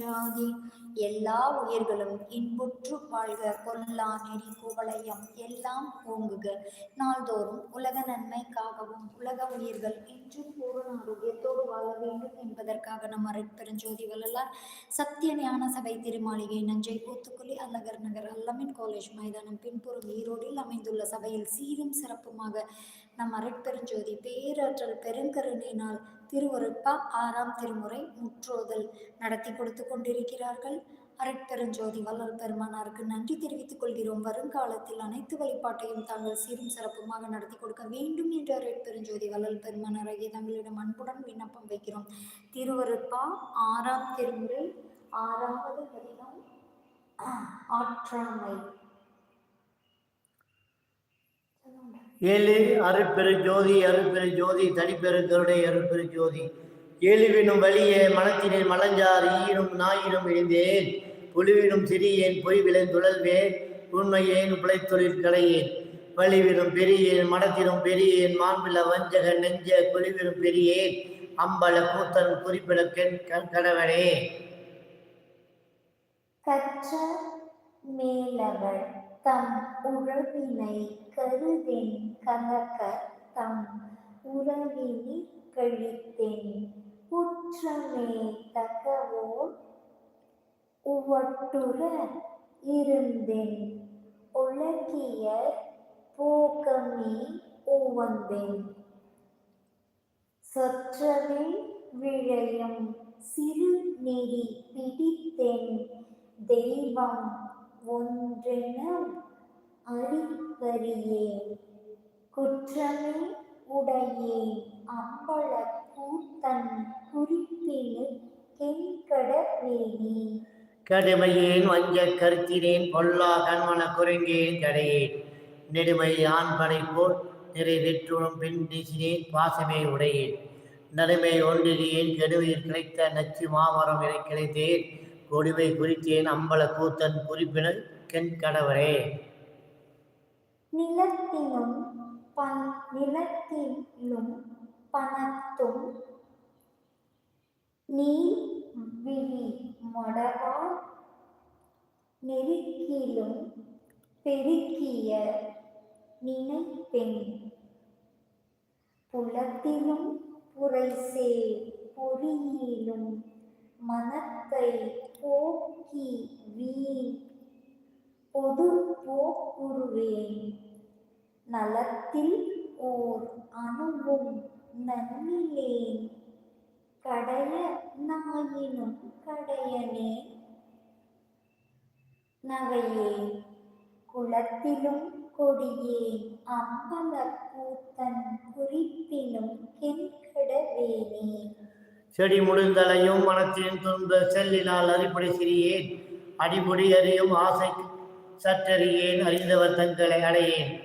அருட்பெருஞ்சாதி எல்லா உயிர்களும் இன்புற்று வாழ்க கொல்லா நெறி குவளையம் எல்லாம் ஓங்குக. நாள்தோறும் உலக நன்மைக்காகவும் உலக உயிர்கள் இன்றும் பூரண ஆரோக்கியத்தோடு வாழ வேண்டும் என்பதற்காக நம் அருட்பெருஞ்சோதி வள்ளலார் சத்திய ஞான சபை திருமாளிகை நஞ்சை கூத்துக்குழி அல்லகர் நகர் அல்லமின் காலேஜ் மைதானம் பின்புறம் ஈரோடில் அமைந்துள்ள சபையில் சீரும் சிறப்புமாக நம் அருட்பெருஞ்சோதி பேராற்றல் பெருங்கருணையினால் திருவருட்பா ஆறாம் திருமுறை முற்றோதல் நடத்தி கொடுத்து கொண்டிருக்கிறார்கள். அரட்பெருஞ்சோதி வள்ளல் பெருமானாருக்கு நன்றி தெரிவித்துக் கொள்கிறோம். வருங்காலத்தில் அனைத்து வழிபாட்டையும் தாங்கள் சீரும் சிறப்புமாக நடத்தி கொடுக்க வேண்டும் என்று அருட்பெருஞ்சோதி வள்ளல் பெருமானாராகிய தங்களிடம் அன்புடன் விண்ணப்பம் வைக்கிறோம். திருவருட்பா ஆறாம் திருமுறை ஆறாவது பதிகம் ஆற்றாமை. ஏழு அருட்பெரு ஜோதி அருட்பெரு ஜோதி தனிப்பெரு கருடை அருட்பெரு ஜோதி. ஏழுவினும் வழியே மனத்தினில் மலஞ்சார் ஈயினும் நாயினும் எழுந்தேன். புலிவினும் சிறியேன் பொய் விளைந்துழல்வேன் உண்மையேன் பிழைத்தொழில் கடையேன் வலிவிடும் பெரியேன் மனத்திலும் பெரியேன். மாண்பில வஞ்சக நெஞ்ச குழிவினும் பெரியேன். அம்பல கூத்தன் குறிப்பிட கணவனே. கற்ற மேலவர் தம் உழவினை கருதென் கலக்க தம் உறவினி கழித்தேன். குற்றமே தகவோர் உவட்டுற இருந்தேன். உலகிய போக்கமே உவந்தேன். சொற்றவே விழையும் சிறு நெறி பிடித்தேன். தெய்வம் ஒன்றென அறிவறியேன் குற்றமே உடையேன். அம்பல கூத்தன் குறிப்பிலே கெண்கடவேணி கடுமையேன் வஞ்ச கருத்தினேன். பொல்லா கண்மன குரங்கேன் கடையேன் நெடுமை ஆண்படை போல் நிறைவேற்றுடன் பெண் நீசினேன் பாசமே உடையேன். நடுமை ஒன்றிலேன் கெடுவையில் கிடைத்த நச்சு மாமரம் என கிடைத்தேன். கொடுமை குறித்தேன். அம்பல கூத்தன் குறிப்பினர் கென் கடவரே நிலத்திலும் பன் நிலத்திலும் பணத்தும் நீ விழி மடவார் நெருக்கிலும் பெருக்கிய நினைப்பெண். புலத்திலும் புரைசே பொறியிலும் மனத்தை போக்கி வீண் கொண்டு போக்குருவேன் நலத்தில் ஓர் அணுவும் நன்னிலேன். கடைய நாயினும் கடையனே. நவையே குளத்திலும் கொடியே அம்பல கூத்தன் குறிப்பினும் கெண்கடவேனே. செடி முடிந்தலையும் மனத்தின் துன்ப செல்லினால் அறிப்படை சிறியேன். அடிபொடி அறியும் ஆசைக்கு சற்றறியேன் அறிந்தவர் தங்களை அடையேன்.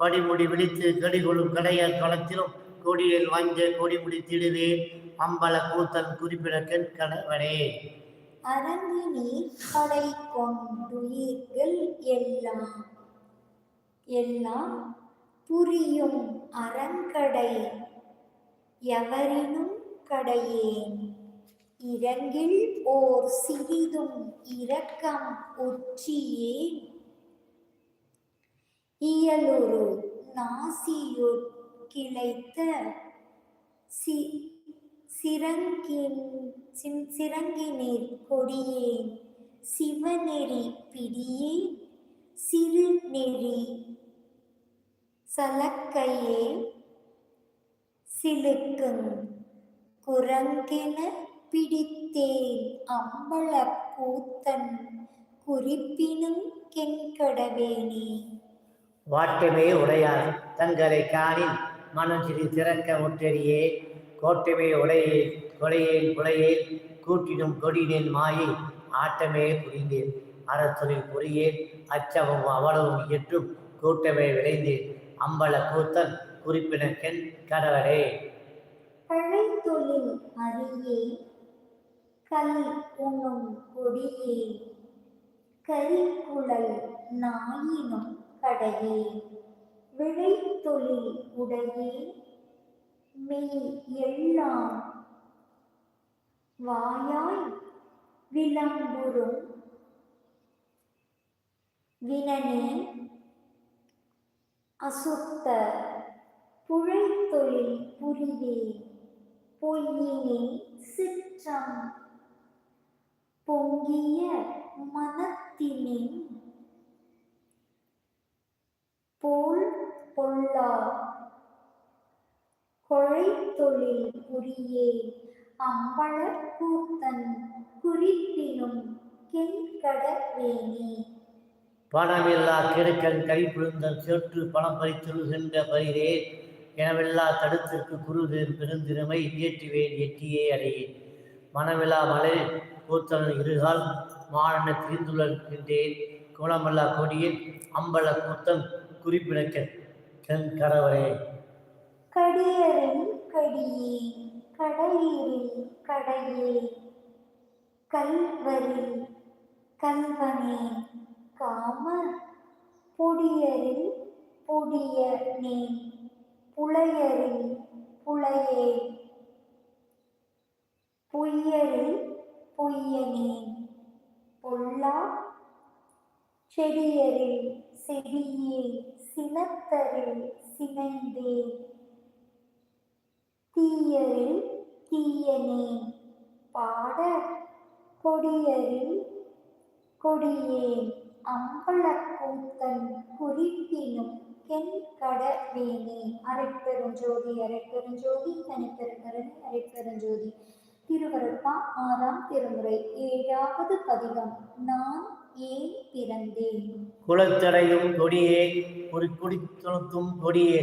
படிமுடி விழித்து கடிகொழும் கடையர் களத்திலும் கொடியில் வஞ்ச கொடிமுடி திடுவேன். அம்பல கூத்தன் குறிப்பிட கணவனே. அரங்கினி படை கொண்டுயிர்கள் எல்லாம். எல்லாம் புரியும் அரங்கடை எவரினும் கடையேன். இரங்கில் ஓர் சிறிதும் இரக்கம் ஒற்றியேன் இயலுரு நாசியுட் கிளைத்த சி சிறங்கின் சிறங்கினீர் கொடியேன். சிவநெறி பிடியே சிறு நெறி சலக்கையே சிலுக்கும் குரங்கென பிடித்தேன். அம்பள கூத்தன் குறிப்பினும் கெண்கடவேனே. வாட்டமே உடையார் தங்களை காணில் மனம் சிறு திறக்க முற்றறியே. கோட்டமே உடையே கொடையேன் குலையே கூட்டினும் கொடியினேன் மாயை ஆட்டமே புரிந்தேன். அறத்தொழில் புரியேன் அச்சமும் அவளவும் இயற்றும் கூட்டமே விளைந்தேன். அம்பல கூத்தன் குறிப்பின கென் கடவரே கழைத்தொழில் அறியே கல் உண்ணும் கொடியே. கரிக்குழல் நாயினும் கடையே விழைத்தொழில் உடையே மெய் எல்லாம் வாயாய் விளம்புறும். வினனே அசுத்த புழைத்தொழில் புரிவே பொய்யினே சிற்றம் பொங்கிய மனத்தினின் போல் பொல்லா. கொழைத்தொழில் குறியே அம்பளர் கூத்தன் குறிப்பினும் கெண்கடவேணி பணமில்லா கிழக்கன் கைப்பிழுந்தன் சேற்று பணம் பறித்தொழுகின்ற பயிரே எனவெல்லா தடுத்திற்கு குருதின் பெருந்திறமை இயற்றுவேன் எட்டியே அடையேன் மனமில்லா மலை கூத்தன் இருகால் மாடன திரிந்துழல்கின்றேன் குணமல்லா கொடியில் அம்பல கூத்தன் குறிப்பிடக்க. கண் கரவரே கடியரின் கடியே கடையீரில் கடையே. கல்வரில் கல்வனே காம பொடியரில் பொடிய நீ புலையரில் புலையே. பொய்யரில் பொய்யனே பொல்லா செடியரில் செடியே சிலத்தரில் சினைந்தே. தீயரில் தீயனே பாட கொடியரில் கொடியே அம்பலக்கூத்தன் குறிப்பினும் கென் அரைப்பெருஞ்சோதி அரைப்பெருஞ்சோதி தனிப்பெருங்கரணி அரைப்பெருஞ்சோதி திருவருட்பா ஆறாம் திருமுறை ஏழாவது பதிகம் நான் ஏன் பிறந்தேன்? குலத்தடையும் கொடியே ஒரு குடி துணுக்கும் கொடியே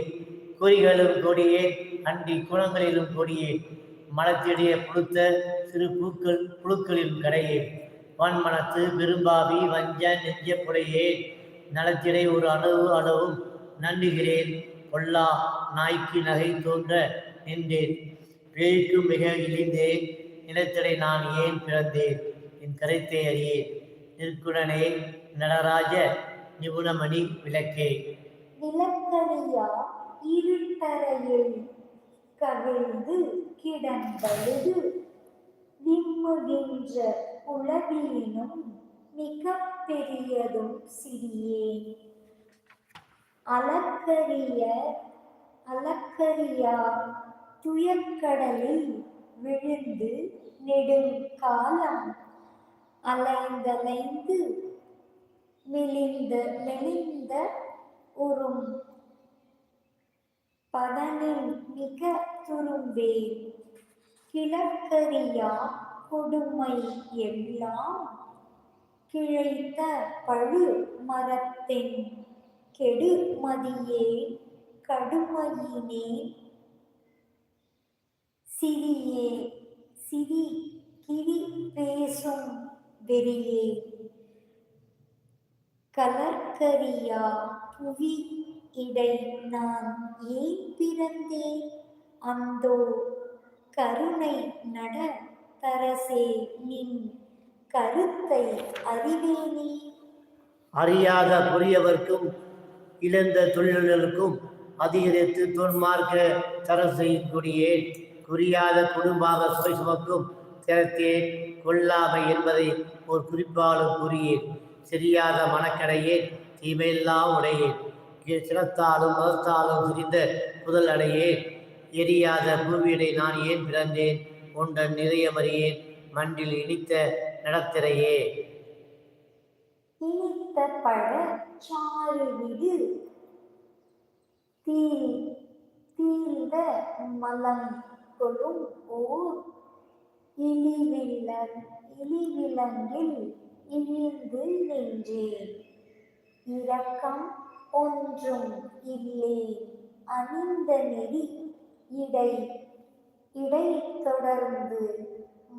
குறிகளும் கொடியே அண்டி குளங்களிலும் கொடியே மலத்திடையே புழுத்த சிறு பூக்கள் புழுக்களிலும் கடையே. வன்மனத்து விரும்பாவி வஞ்ச நெஞ்ச புடையே நலத்திடை ஒரு அளவு அளவும் நன்றுகிறேன் கொல்லா நாய்க்கு நகை தோன்ற நின்றேன். பேய்க்கும் மிக இழிந்தேன். நிலத்திடை நான் ஏன் பிறந்தேன்? என் கருத்தை அறியேன். நிற்குணனே நடராஜ நிபுணமணி விளக்கே. விளக்கரியா இருட்டறையில் கவிழ்ந்து கிடந்தது விம்முகின்ற உலகினும் மிக பெரியதும் சிறியேன் அலக்கரிய அலக்கரியா துயக்கடலில் விழுந்து நெடுங்காலம் அலைந்தலைந்து மெலிந்த மெலிந்த உறும் பதனில் மிக துரும்பே கிழக்கரியா கொடுமை எல்லாம் கிழைத்த பழு மரத்தின் கெடுமதியே கடுமையினே சிறியே சிறி கிரி பேசும் வெளியே கலர்கரியா புவி இடை நான் ஏன் பிறந்தேன்? அந்தோ கருணை நட தரசே நின் கருத்தை அறிவேனே அறியாத புரியவர்க்கும் இழந்த தொழில்களுக்கும் அதிகரித்து தொன்மார்க்க தர கொடியேன் குறியாத குடும்பாக சுவை சுமக்கும் சேர்த்தே கொள்ளாமை என்பதை ஒரு குறிப்பாலும் கூறியேன். சரியாத மனக்கடையேன் தீமையெல்லாம் உடையேன். சினத்தாலும் மதத்தாலும் புரிந்த புதல் அடையேன். எரியாத பூவியடை நான் ஏன் பிறந்தேன் உண்டன் நிறைய மறியேன் மண்டில் இனித்த நடத்திரையே. இனித்த பழ சாறு விடு. தீ தீர்ந்த மலம் கொளும் ஓர் இழிவில்லன் இழிவிலங்கில் இழிந்து நின்றேன். இரக்கம் ஒன்றும் இல்லே அணிந்த நெறி இடை இடை தொடர்ந்து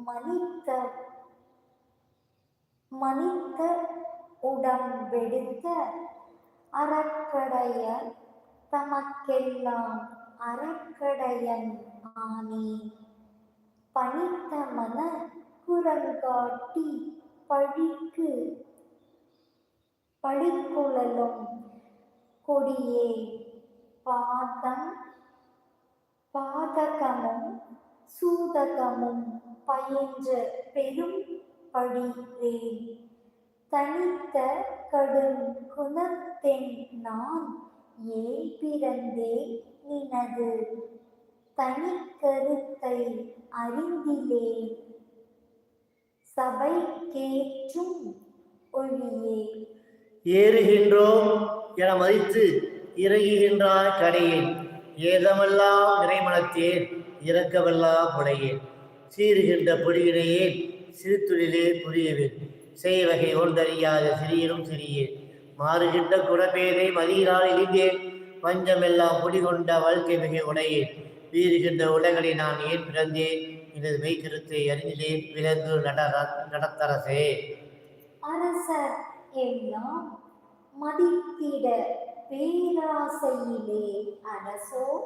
மனித்த மனித உடம்பெடுத்த அறக்கடைய தமக்கெல்லாம் அறக்கடையன் ஆனேன். பணித்த மன குரங்காட்டி பழிக்கு பழிக்குழலும். கொடியே பாதம் பாதகமும் சூதகமும் பயின்ற பெரும் படிரேன் தனித்த கடும் குணத்தென் நான் ஏன் பிறந்தே நினது? தனி கருத்தை அறிந்திலேன். சபை கேற்றும் ஒளியே ஏறுகின்றோம் என மதித்து இறங்குகின்றார் கடையேன். ஏதமெல்லாம் நிறைமணத்தேன் இறக்கமெல்லாம் உடையேன் சீறுகின்ற பொடியினையே தொழிலே புரியவேன். செய்வகை ஒன்றறியாத சிறியனும் சிறியேன். மாறுகின்ற குடபேதை மதியினால் இழிந்தேன். பஞ்சமெல்லாம் குடிகொண்ட வாழ்க்கை மிக உடையேன். வீறுகின்ற உலகளை நான் ஏன் பிறந்தேன்? எனது மெய்கருத்தை அறிந்திலேன் விலங்கு நடத்தரசே. அரசர் எல்லாம் மதித்திட பேராசையிலே அரசோ?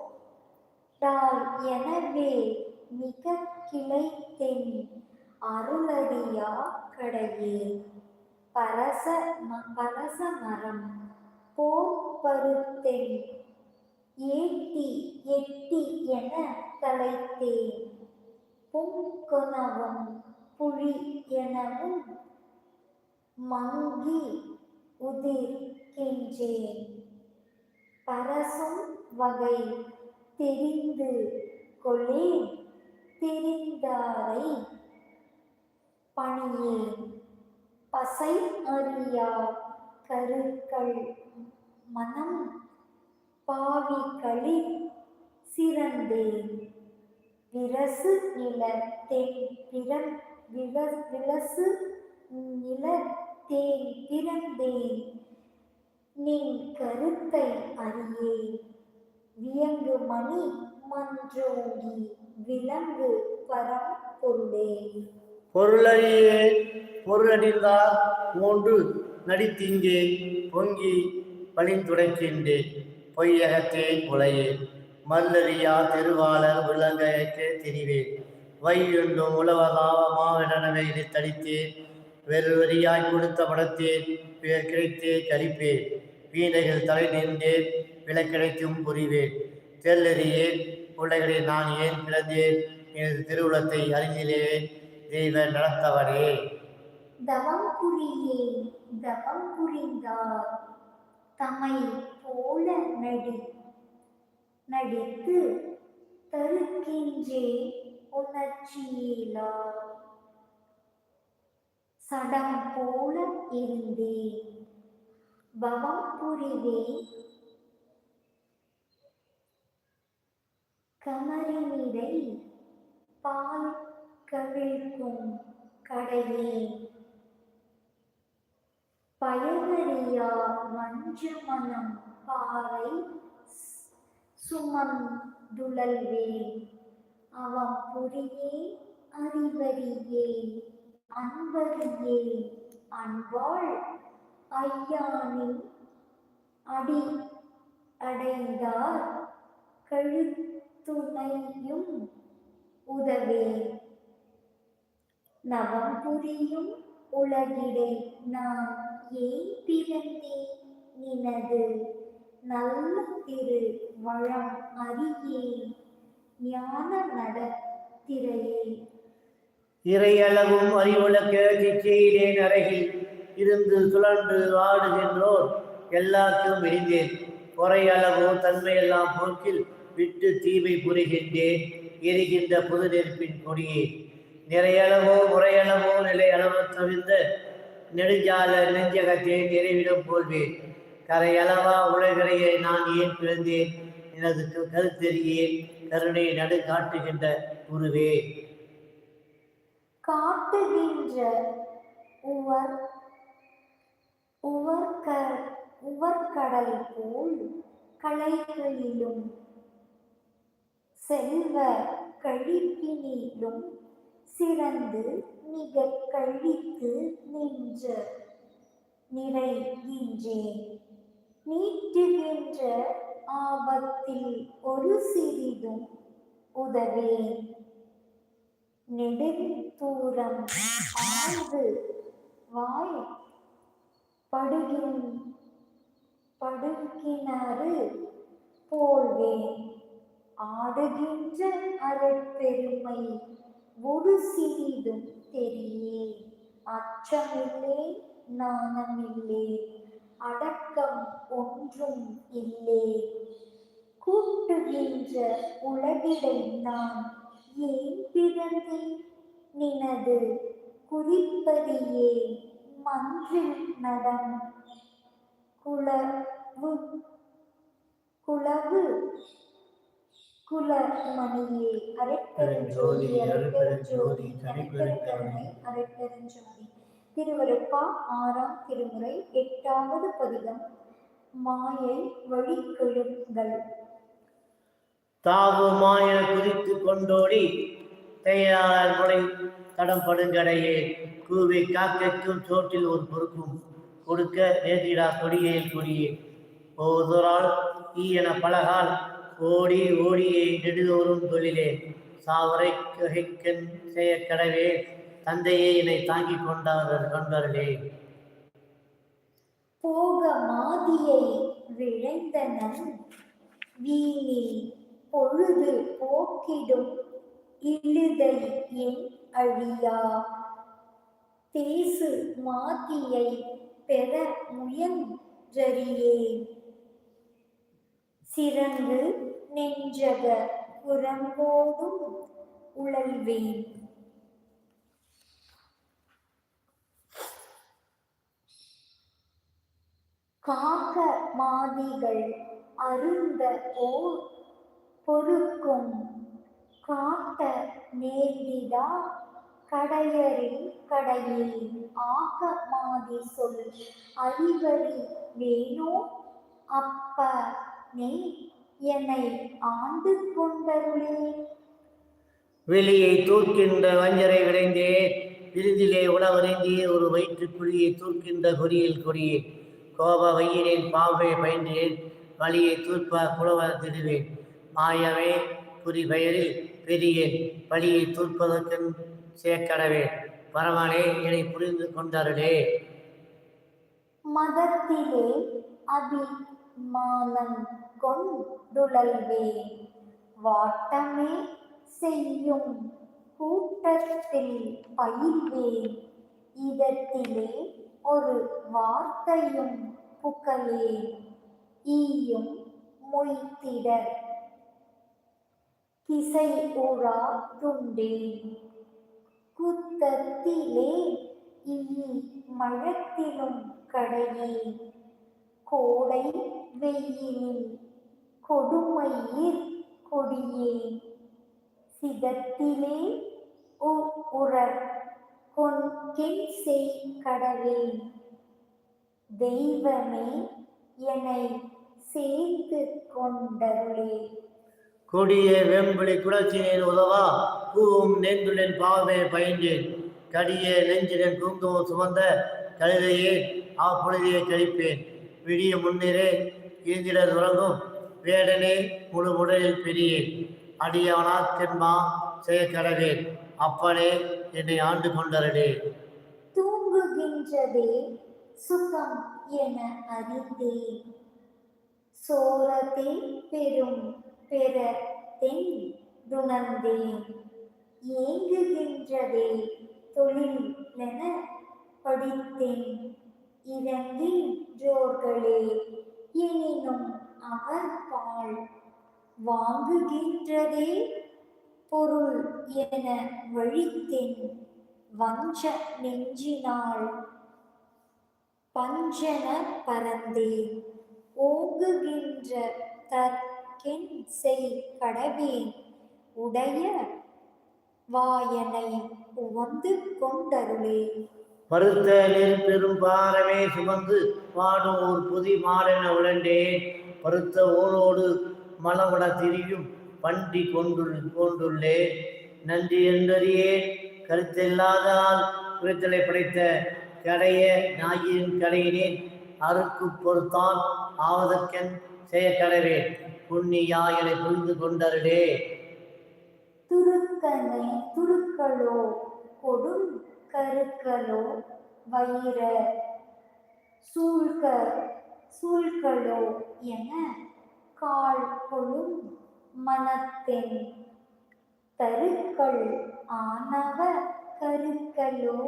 தால் எனவே மிக கிளைத்தென் அருளறியா கடையே? பரச ம- பரச மரம் போப்பருத்தென் ஏட்டி எட்டி என கலைத்தேன் பொங்கொணவும் புழி எனவும் மங்கி உதிர்கின்றேன். பரசும் வகை தெரிந்து கொள்ளேன். தெரிந்தாரை பணியேன். பசை அறியா கருக்கள் மனம் பாவிகளில் சிறந்தேன். விரசு நில தென் பிறன் வில- விலசு நில தேன் பிறந்தேன். நின் கருத்தை அறியே வியங்கு மணி மன்றோங்கி விலங்கு பரம் பொருளே பொருளறியே பொருளறிந்தார் மூன்று நடித்திங்கே பொங்கி பணிந்துடைக்கின்றேன் பொய்யகத்தேன் உலையே மல்லறியா திருவாளர் விலங்கையற்றே திரிவேன் வையுண்டும் உழவதாவ மாவிடனவை தடித்தேன் வெறுவெறியாய் கொடுத்த படத்தேன் பேர் கிடைத்தே கழிப்பேன் வீணைகள் தலை நின்றேன் விளக்கிடைத்தும் புரிவேன் தெல்லறியேன் உலகளை நான் ஏன் பிறந்தேன் எனது திருவுளத்தை அறிந்திலேன். தெய்வ நடத்தவனே. தவம் புரியே தவம் புரிந்தார். தமையை போல நடி நடித்து தருக்கின்றே உணர்ச்சியிலா? சடம் போல இருந்தேன் பவம் புரிவே. கமரினிடை பால் கவிழ்க்கும் கடையே பயனறியா வஞ்சமனம் பாறை சுமந்துழல்வே. அவன் புரியே அறிவறியே அன்பறியே. அன்பாள் ஐயானின் அடி அடைந்தார் கழுத்துணையும் உதவே. நவம் புரியும் உலகிடை நான் ஏய் பிறந்தேன் நினது. நல்ல திரு வளம் அறியேன். ஞான நடத்திரையே. இறையளவும் அறிவுலக்க சிச்சையிலேன் அருகில் இருந்து சுழன்று ஆடுகின்றோர் எல்லாருக்கும் விரிந்தேன். குறையளவோ தன்மையெல்லாம் போக்கில் விட்டு தீமை புரிகின்றேன் எரிகின்ற புது நெருப்பின் கொடியே. நிறையளவோ முறையளவோ நிலை அளவு தவிர்ந்த நெடுஞ்சால நெஞ்சகத்தை நிறைவிடம் போல்வேன் கரையளவா உலகரையை நான் ஏன் பிறந்தேன்? எனது கருத்தெறியேன். கருணை நடு காட்டுகின்ற குருவே காட்டுகின்ற உவர் உவர்க உவர்கடல் போல் கலைகளிலும் செல்வ கழிப்பினிலும் சிறந்து மிக கழித்து நின்று நிறைகின்றேன் நீட்டுகின்ற ஆபத்தில் ஒரு சிறிதும் உதவேன் நெடுந்தூரம் ஆழ்ந்து வாய் படுகின் படுக்கிணறு போல்வேன். ஆடுகின்ற அருட்பெருமை ஒரு சிறிதும் தெரியே அச்சமில்லே நாணமில்லே. அடக்கம் ஒன்றும் இல்லே. கூட்டுகின்ற உலகிடை நான் ஏன் பிறந்தேன் நினது? குறிப்பதியே மன்றில் நடம் குளவு குளவு குலமணியே அரைப்பெருஞ்சோதி அரைப்பெருஞ்சோதி தனிப்பெருங்கருணை அரைப்பெருஞ்சோதி. திருவருப்பா ஆறாம் திருமுறை எட்டாவது பதிகம். மாயை வழிகெழுங்கள் தாவு மாய குதித்து கொண்டோடி தையாளர் முறை தடம் படுங்கடையே. கூவி காக்கைக்கும் சோற்றில் ஒரு பொறுக்கும் கொடுக்க நேதிடா கொடியேல் கொடியே. ஓதுரால் ஈ என பலகால் ஓடி ஓடியே நெடுதோறும் தொழிலே சாவரை ககைக்கன் செய்ய கடவே தந்தையே என்னை தாங்கிக் கொண்டார் கொண்டார்களே போக மாதியை விழைந்தனன் வீணில் பொழுது போக்கிடும் இழுதை என் அழியா. தேசு மாதியை பெற முயன்றறியே சிறந்து நெஞ்சக புறம்போடும் உழல்வேன். காக்க மாதிகள் அருந்த ஓர் பொறுக்கும் காட்ட நேர்ந்திடா கடையரில் கடையில் ஆக்க மாதி சொல் அறிவறி வேணோ? அப்ப நே என்னை ஆண்டு கொண்டருளே. வெளியை தூக்கின்ற வஞ்சரை விரைந்தே விருந்திலே உணவருந்தி ஒரு வயிற்றுக் குழியை தூக்கின்ற கொடியில் கொடியே கோப வையினேன் பாவை பயின்றேன் வழியை தூர்ப்ப குளவர் திடுவேன். மாயவே புரி பெயரில் பெரியேன் பழியை தூர்ப்பதற்கென் சேக்கடவேன். பரமனே என்னை புரிந்து கொண்டார்களே மதத்திலே மானம் கொண்டுழல்வே வாட்டமே செய்யும் கூட்டத்தில் பயில்வேன். இதத்திலே ஒரு வார்த்தையும் புகழே ஈயும் மொய்த்திட திசை உறா துண்டேன் குத்தத்திலே இனி மழத்திலும் கடையே கோடை வெயிலில் கொடுமையிற் கொடியே சிதத்திலே உறர் கொன்கென் செய் கடவேன். தெய்வமே என்னை சேர்த்து கொண்டருளே. கொடிய வெம்பிளி குளச்சினேன் உதவா பூவும் நெந்துடன் பாவமே பயின்றேன் கடிய நெஞ்சிடன் குங்குமம் சுமந்த கழுதையே அப்பொழுதையே கழிப்பேன் விடிய முன்னிரே ஈந்திடர் உறங்கும் வேடனே முழு உடலில் பெரியேன். அடியவனாக்கென்மா செய்ய கடவேன் அப்பனே என்னை ஆண்டு கொண்டரடே தூங்குகின்றதே சுகம் என அறிந்தேன். சோரத்தை பெரும் பெற தென் துணர்ந்தேன் ஏங்குகின்றதே தொழில் என படித்தேன். இறங்கின்றோர்களே எனினும் அவர் பால் வாங்குகின்றதே பொருள் என வழித்தேன் வஞ்ச நெஞ்சினாள் பஞ்சன பரந்தே ஓங்குகின்ற தற்கென் செய் கடவேன் உடைய வாயனை உவந்து கொண்டருளே. பருத்த நெருப்பெரும் பாரமே சுமந்து பாடும் ஒரு புதி மாடென உழண்டேன் பருத்த ஓரோடு மலவட திரியும் பண்டி கொண்டு கொண்டுள்ளேன். நன்றி என்றறியே கருத்தில்லாதால் குறித்தலை படைத்த கடைய நாயின் கடையினேன். அறுக்கு பொறுத்தான் ஆவதற்கென் செய்ய கடவே புண்ணியா என புரிந்து கொண்டருடே துருக்கனே துருக்களோ கொடும் கருக்களோ? வைர சூழ்க சூழ்களோ என கால் கொழும் மனத்தென் தருக்கள் ஆனவ கருக்களோ?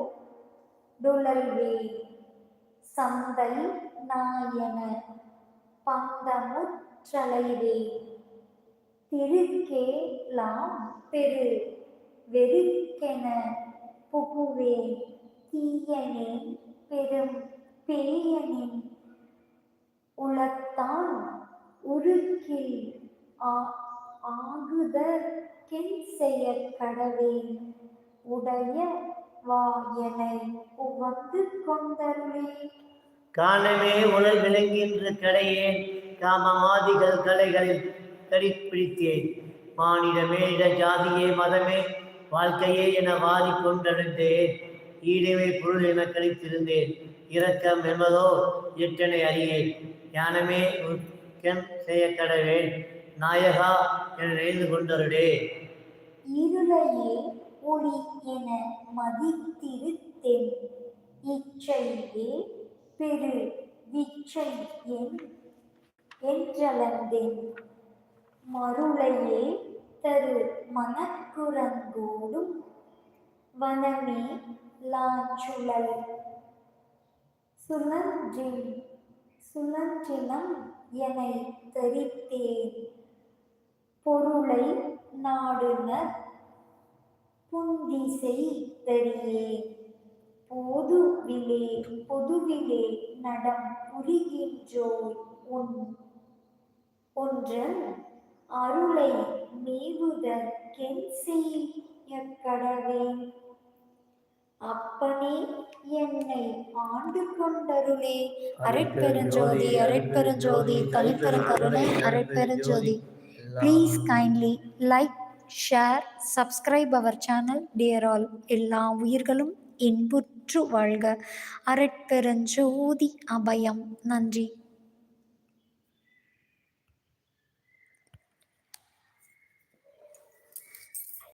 டுழல்வே சந்தை நாயன பந்தமுற்றலைவே திருக்கேலாம் பெரு வெறுக்கென புகுவே தீயனே பெரும் பேயனின் உளத்தான் உருக்கில் ஆ- ஆகுதற்கென் செயற் கடவே. உடைய வாயனை உவந்து கொண்டருளே. காணமே உடல் விளங்குகின்ற கடையேன் காமமாதிகள் கலைகளில் கடிப்பிடித்தேன் மானிட மேலிட ஜாதியே மதமே வாழ்க்கையே என வாதிக்கொண்டடைந்தேன் ஈடுமை பொருள் என கழித்திருந்தேன். இரக்கம் என்பதோ எட்டனை அறியேன். ஞானமே உக்கம் செய்ய கடவேன். நாயகா என நினைந்து கொண்டருடே இருளையே ஒளி என மதித்திருத்தென். இச்சையே பெரு விச்சை என் என்றளந்தென் மருளையே தரு மனக்குரங்கோடும் வனமே லாச்சுழல் சுழன்றின் சுழன்றினம் என தரித்தேன். பொருளை நாடுனர் புந்திசை தரியே பொதுவிலே பொதுவிலே நடம் புரிகின்றோய் உன் ஒன்று அருளை மேவுதற்கென் செய்ய கடவேன் அப்பனே என்னை ஆண்டு கொண்டருளே அரட்பெருஞ்சோதி அரட்பெருஞ்சோதி கருணை அரட்பெருஞ்சோதி. Please kindly like share subscribe our channel dear all எல்லா உயிர்களும் இன்புற்று வாழ்க. அரட்பெருஞ்சோதி அபயம். நன்றி.